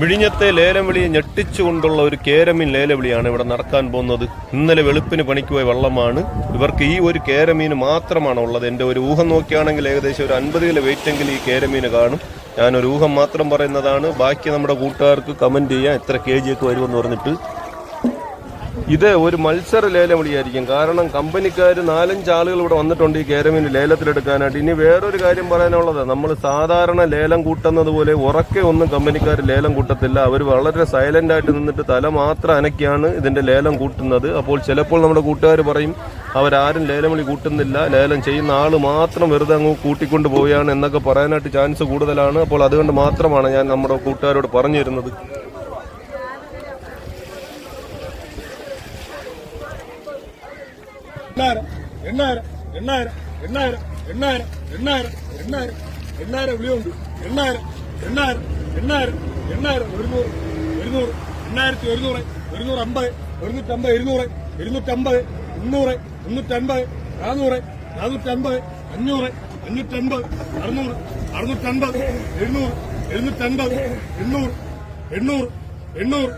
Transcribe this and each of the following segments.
വിഴിഞ്ഞത്തെ ലേലവിളിയെ ഞെട്ടിച്ചുകൊണ്ടുള്ള ഒരു കേരമീൻ ലേലവിളിയാണ് ഇവിടെ നടക്കാൻ പോകുന്നത്. ഇന്നലെ വെളുപ്പിന് പണിക്ക് പോയ വള്ളമാണ്. ഇവർക്ക് ഈ ഒരു കേരമീൻ മാത്രമാണ് ഉള്ളത്. എന്റെ ഒരു ഊഹം നോക്കിയാണെങ്കിൽ ഏകദേശം ഒരു അൻപത് കിലോ വെയിറ്റെങ്കിൽ ഈ കേരമീൻ കാണും. ഞാനൊരു ഊഹം മാത്രം പറയുന്നതാണ്. ബാക്കി നമ്മുടെ കൂട്ടുകാർക്ക് കമന്റ് ചെയ്യാം. എത്ര കെ ജി ഒക്കെ വരുമെന്ന് പറഞ്ഞിട്ട് ഇത് ഒരു മത്സര ലേലം വിളിയായിരിക്കും കാരണം കമ്പനിക്കാർ നാലഞ്ച് ആളുകൾ ഇവിടെ വന്നിട്ടുണ്ട് ഈ കേരമീൻ ലേലത്തിലെടുക്കാനായിട്ട്. ഇനി വേറൊരു കാര്യം പറയാനുള്ളത്. നമ്മൾ സാധാരണ ലേലം കൂട്ടുന്നത് പോലെ ഉറക്കെ ഒന്നും കമ്പനിക്കാർ ലേലം കൂട്ടത്തില്ല. അവർ വളരെ സൈലന്റ് ആയിട്ട് നിന്നിട്ട് തല മാത്രം അനക്കിയാണ് ഇതിന്റെ ലേലം കൂട്ടുന്നത്. അപ്പോൾ ചിലപ്പോൾ നമ്മുടെ കൂട്ടുകാർ പറയും അവരാരും ലേലം വിളി കൂട്ടുന്നില്ല. ലേലം ചെയ്യുന്ന ആൾ മാത്രം വെറുതെ അങ്ങ് കൂട്ടിക്കൊണ്ട് പോവുകയാണ് എന്നൊക്കെ പറയാനായിട്ട് ചാൻസ് കൂടുതലാണ്. അപ്പോൾ അതുകൊണ്ട് മാത്രമാണ് ഞാൻ നമ്മുടെ കൂട്ടുകാരോട് പറഞ്ഞു തരുന്നത്. எண்ணாயிரம் எண்ணாயிரம் எண்ணாயிரம் எண்ணாயிரம் எண்ணாயிரம் எண்ணாயிரம் எண்ணாயிரம் എണ്ണായിരം വിളിയുണ്ട്. എണ്ണായിരം എണ്ണായിരം എണ്ണായിരം എണ്ണായിരം ഒരുന്നൂറ് ഒരുന്നൂറ് എണ്ണായിരത്തി ഒരുന്നൂറ് ഒരുന്നൂറ്റമ്പത് ഒരുന്നൂറ്റമ്പത് ഇരുന്നൂറ് ഇരുന്നൂറ്റമ്പത് മുന്നൂറ് മുന്നൂറ്റൻപത് നാനൂറ് നാനൂറ്റൻപത് അഞ്ഞൂറ് അഞ്ഞൂറ്റൻപത് അറുന്നൂറ് അറുന്നൂറ്റൻപത് എഴുന്നൂറ് എഴുന്നൂറ്റൻപത് എണ്ണൂറ് എണ്ണൂറ് എണ്ണൂറ്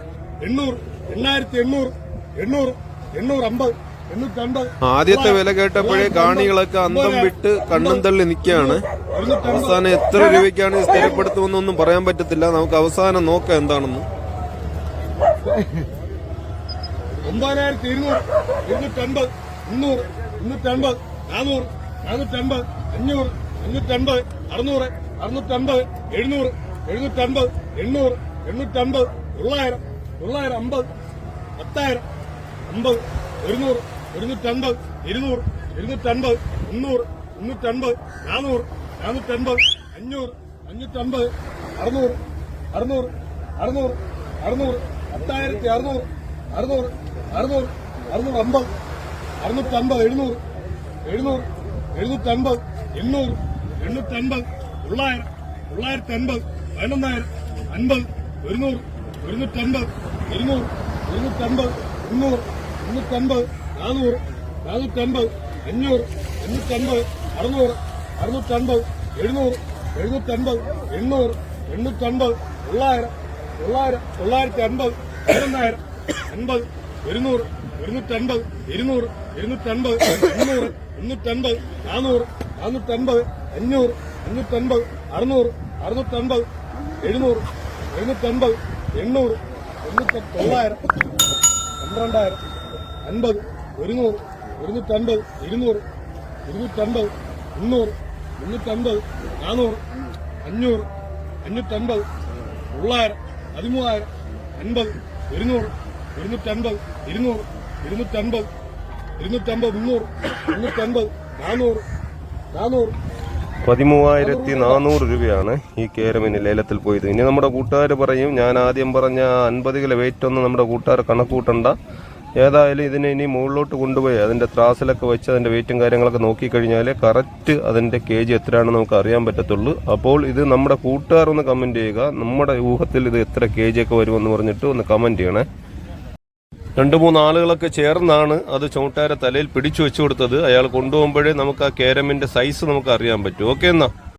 എണ്ണൂറ് എണ്ണായിരത്തി എണ്ണൂറ് എണ്ണൂറ് എണ്ണൂറ് അമ്പത് ആദ്യത്തെ വില കേട്ടപ്പോഴേ കാണികളൊക്കെ അന്തം വിട്ട് കണ്ണും തള്ളി നിൽക്കുകയാണ്. അവസാനം എത്ര രൂപയ്ക്കാണ് സ്ഥിരപ്പെടുത്തുമെന്നൊന്നും പറയാൻ പറ്റത്തില്ല. നമുക്ക് അവസാനം നോക്കാം എന്താണെന്ന്. ഒമ്പതിനായിരത്തി ഇരുന്നൂറ് ഇരുന്നൂറ്റമ്പത് മുന്നൂറ് മുന്നൂറ്റമ്പത് നാനൂറ് നാനൂറ്റമ്പത് അഞ്ഞൂറ് അഞ്ഞൂറ്റമ്പത് അറുന്നൂറ് അറുന്നൂറ്റമ്പത് എഴുന്നൂറ് എഴുന്നൂറ്റമ്പത് എണ്ണൂറ് എണ്ണൂറ്റമ്പത് തൊള്ളായിരം തൊള്ളായിരം അമ്പത് പത്തായിരം അമ്പത് ഒരുന്നൂറ് ഒരുന്നൂറ്റമ്പത് ഇരുന്നൂറ് ഇരുന്നൂറ്റൻപത് മുന്നൂറ് മുന്നൂറ്റൻപത് നാനൂറ് നാനൂറ്റൻപത് അഞ്ഞൂറ് അഞ്ഞൂറ്റൻപത് അറുന്നൂറ് അറുന്നൂറ് അറുന്നൂറ് അറുന്നൂറ് പത്തായിരത്തി അറുന്നൂറ് അറുന്നൂറ് അറുന്നൂറ് അറുന്നൂറ് അമ്പത് അറുന്നൂറ്റൻപത് എഴുന്നൂറ് എഴുന്നൂറ് എഴുന്നൂറ്റൻപത് എണ്ണൂറ് എണ്ണൂറ്റൻപത് തൊള്ളായിരം തൊള്ളായിരത്തി അൻപത് പതിനൊന്നായിരം അൻപത് ഒരുന്നൂറ് ഒരുന്നൂറ്റൻപത് ഇരുന്നൂറ് ഒരുന്നൂറ്റൻപത് മുന്നൂറ് മുന്നൂറ്റമ്പത് നാനൂറ് നാനൂറ്റമ്പത് അഞ്ഞൂറ് അഞ്ഞൂറ്റമ്പത് അറുന്നൂറ് അറുന്നൂറ്റമ്പത് എഴുന്നൂറ് എഴുന്നൂറ്റമ്പത് എണ്ണൂറ് എണ്ണൂറ്റമ്പത് തൊള്ളായിരം തൊള്ളായിരം തൊള്ളായിരത്തി അൻപത് പതിനൊന്നായിരം അൻപത് ഒരുന്നൂറ് ഒരുന്നൂറ്റൻപത് ഇരുന്നൂറ് ഇരുന്നൂറ്റൻപത് എണ്ണൂറ് മുന്നൂറ്റൻപത് നാനൂറ് നാനൂറ്റൻപത് അഞ്ഞൂറ് അഞ്ഞൂറ്റൻപത് അറുന്നൂറ് അറുന്നൂറ്റൻപത് എഴുന്നൂറ് എഴുന്നൂറ്റൻപത് എണ്ണൂറ് എണ്ണൂറ്റി തൊള്ളായിരം പന്ത്രണ്ടായിരം അൻപത് ഒരുന്നൂറ് ഇരുന്നൂറ്റമ്പത് ഇരുന്നൂറ് ഇരുന്നൂറ്റമ്പത് മുന്നൂറ് മുന്നൂറ്റമ്പത് നാനൂറ് അഞ്ഞൂറ് അഞ്ഞൂറ്റമ്പത് തൊള്ളായിരം പതിമൂവായിരം അൻപത് ഒരുന്നൂറ് ഇരുന്നൂറ്റമ്പത് ഇരുന്നൂറ് ഇരുന്നൂറ്റമ്പത് ഇരുന്നൂറ്റമ്പത് മുന്നൂറ് മുന്നൂറ്റമ്പത് നാനൂറ് നാനൂറ്. പതിമൂവായിരത്തി നാനൂറ് രൂപയാണ് ഈ കേരമിന് ലേലത്തിൽ പോയത്. ഇനി നമ്മുടെ കൂട്ടുകാർ പറയും ഞാൻ ആദ്യം പറഞ്ഞ അൻപത് കിലോ വെയിറ്റ് ഒന്നും നമ്മുടെ കൂട്ടുകാർ കണക്കൂട്ടണ്ട ഏതായാലും ഇതിനെ ഇനി മുകളിലോട്ട് കൊണ്ടുപോയി അതിന്റെ ത്രാസിലൊക്കെ വെച്ച് അതിന്റെ വെയിറ്റും കാര്യങ്ങളൊക്കെ നോക്കിക്കഴിഞ്ഞാൽ കറക്റ്റ് അതിന്റെ കെ ജി എത്രയാണെന്ന് നമുക്ക് അറിയാൻ പറ്റത്തുള്ളൂ. അപ്പോൾ ഇത് നമ്മുടെ കൂട്ടുകാർ ഒന്ന് കമന്റ് ചെയ്യുക. നമ്മുടെ ഊഹത്തിൽ ഇത് എത്ര കെ ജി ഒക്കെ വരുമെന്ന് പറഞ്ഞിട്ട് ഒന്ന് കമന്റ് ചെയ്യണേ. രണ്ട് മൂന്ന് ആളുകളൊക്കെ ചേർന്നാണ് അത് ചുമട്ടാരെ തലയിൽ പിടിച്ചു വെച്ചു കൊടുത്തത്. അയാൾ കൊണ്ടുപോകുമ്പോഴേ നമുക്ക് ആ കേരമിന്റെ സൈസ് നമുക്ക് അറിയാൻ പറ്റും. ഓക്കെ എന്നാ?